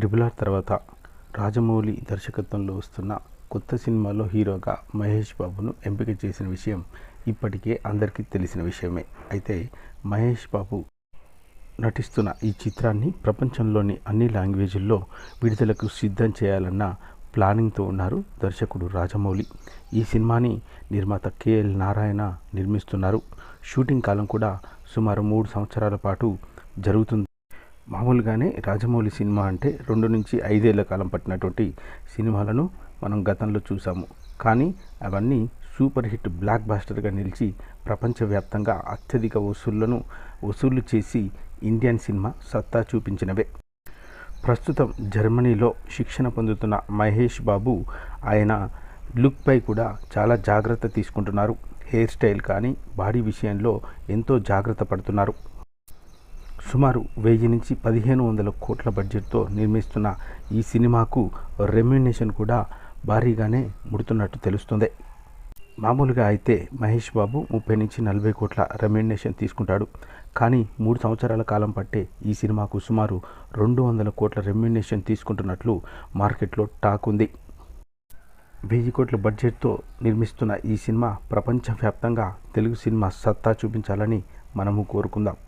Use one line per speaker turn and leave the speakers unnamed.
Triple R తర్వాత రాజమౌళి దర్శకత్వంలో వస్తున్న కొత్త సినిమాలో హీరోగా మహేష్ బాబును ఎంపిక చేసిన విషయం ఇప్పటికే అందరికీ తెలిసిన విషయమే. అయితే మహేష్ బాబు నటిస్తున్న ఈ చిత్రాన్ని ప్రపంచంలోని అన్ని లాంగ్వేజ్ల్లో విడుదలకు సిద్ధం చేయాలన్న ప్లానింగ్తో ఉన్నారు దర్శకుడు రాజమౌళి. ఈ సినిమాని నిర్మాత కేఎల్ నారాయణ నిర్మిస్తున్నారు. షూటింగ్ కాలం కూడా సుమారు మూడు సంవత్సరాల పాటు జరుగుతుంది. మామూలుగానే రాజమౌళి సినిమా అంటే రెండు నుంచి ఐదేళ్ళ కాలం పట్టినటువంటి సినిమాలను మనం గతంలో చూసాము. కానీ అవన్నీ సూపర్ హిట్ బ్లాక్ బాస్టర్గా నిలిచి ప్రపంచవ్యాప్తంగా అత్యధిక వసూళ్ళను వసూలు చేసి ఇండియన్ సినిమా సత్తా చూపించినవే. ప్రస్తుతం జర్మనీలో శిక్షణ పొందుతున్న మహేష్ బాబు ఆయన లుక్పై కూడా చాలా జాగ్రత్త తీసుకుంటున్నారు. హెయిర్ స్టైల్ కానీ బాడీ విషయంలో ఎంతో జాగ్రత్త పడుతున్నారు. సుమారు వెయ్యి నుంచి పదిహేను వందల కోట్ల బడ్జెట్తో నిర్మిస్తున్న ఈ సినిమాకు రెమ్యునేషన్ కూడా భారీగానే ముడుతున్నట్టు తెలుస్తుంది. మామూలుగా అయితే మహేష్ బాబు ముప్పై నుంచి నలభై కోట్ల రెమ్యునేషన్ తీసుకుంటాడు. కానీ మూడు సంవత్సరాల కాలం పట్టే ఈ సినిమాకు సుమారు రెండు వందల కోట్ల రెమ్యునేషన్ తీసుకుంటున్నట్లు మార్కెట్లో టాక్ ఉంది. వెయ్యి కోట్ల బడ్జెట్తో నిర్మిస్తున్న ఈ సినిమా ప్రపంచవ్యాప్తంగా తెలుగు సినిమా సత్తా చూపించాలని మనము కోరుకుందాం.